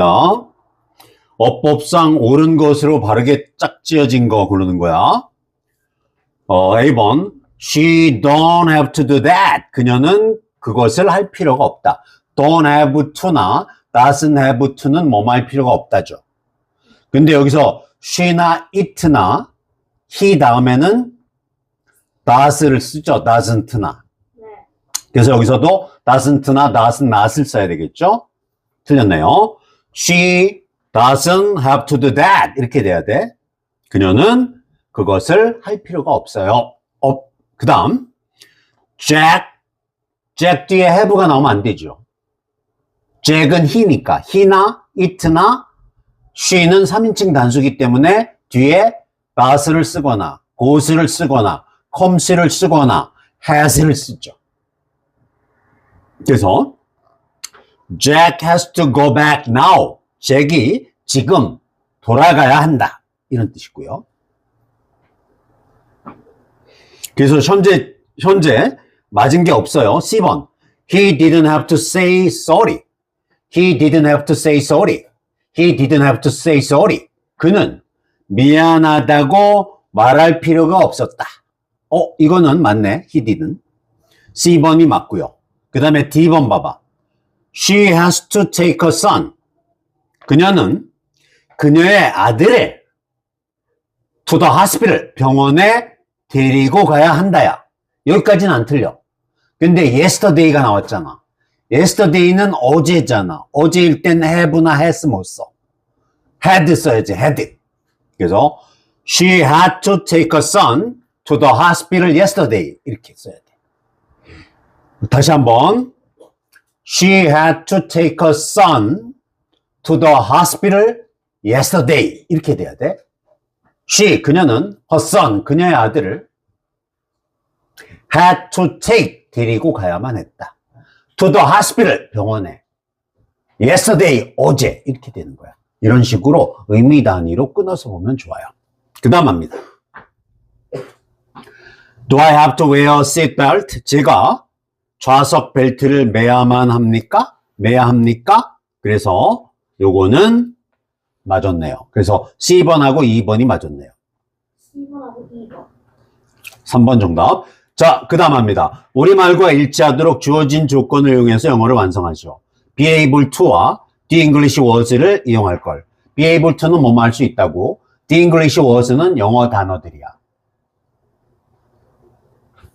나 어법상 옳은 것으로 바르게 짝 지어진 거 고르는 거야. 어, A번 She don't have to do that. 그녀는 그것을 할 필요가 없다. don't have to나 doesn't have to는 뭐할 필요가 없다죠. 근데 여기서 she나 it나 he 다음에는 does를 쓰죠. doesn't나. 네. 그래서 여기서도 doesn't나 doesn't not을 써야 되겠죠? 틀렸네요. She doesn't have to do that. 이렇게 돼야 돼. 그녀는 그것을 할 필요가 없어요. 어, 그 다음, Jack. Jack 뒤에 have가 나오면 안 되죠. Jack은 he니까, he나 it나 she는 3인칭 단수기 때문에 뒤에 does를 쓰거나, goes를 쓰거나, comes를 쓰거나, has를 쓰죠. 그래서 Jack has to go back now. 잭이 지금 돌아가야 한다. 이런 뜻이고요. 그래서 현재 현재 맞은 게 없어요. C번. He didn't have to say sorry. He didn't have to say sorry. He didn't have to say sorry. 그는 미안하다고 말할 필요가 없었다. 어, 이거는 맞네. He didn't. C번이 맞고요. 그 다음에 D번 봐봐. She has to take her son. 그녀는 그녀의 아들을 to the hospital, 병원에 데리고 가야 한다야. 여기까지는 안 틀려. 근데 yesterday가 나왔잖아. yesterday는 어제잖아. 어제일 땐 have나 has 못 써. had 써야지, had. 그래서 she had to take her son to the hospital yesterday. 이렇게 써야 돼. 다시 한번. She had to take her son to the hospital yesterday. 이렇게 돼야 돼. She, 그녀는 her son, 그녀의 아들을 had to take, 데리고 가야만 했다. to the hospital, 병원에. yesterday, 어제. 이렇게 되는 거야. 이런 식으로 의미 단위로 끊어서 보면 좋아요. 그 다음 합니다. Do I have to wear a seat belt? 제가 좌석 벨트를 매야만 합니까? 매야 합니까? 그래서 요거는 맞았네요. 그래서 C번하고 2번이 맞았네요. 10번하고 2번. 3번 정답. 자, 그 다음 합니다. 우리말과 일치하도록 주어진 조건을 이용해서 영어를 완성하죠. be able to와 the English was를 이용할 걸. be able to는 뭐뭐 할 수 있다고. the English was는 영어 단어들이야.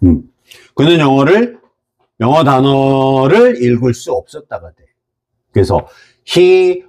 음. 그는 영어를, 영어 단어를 읽을 수 없었다가 돼. 그래서 he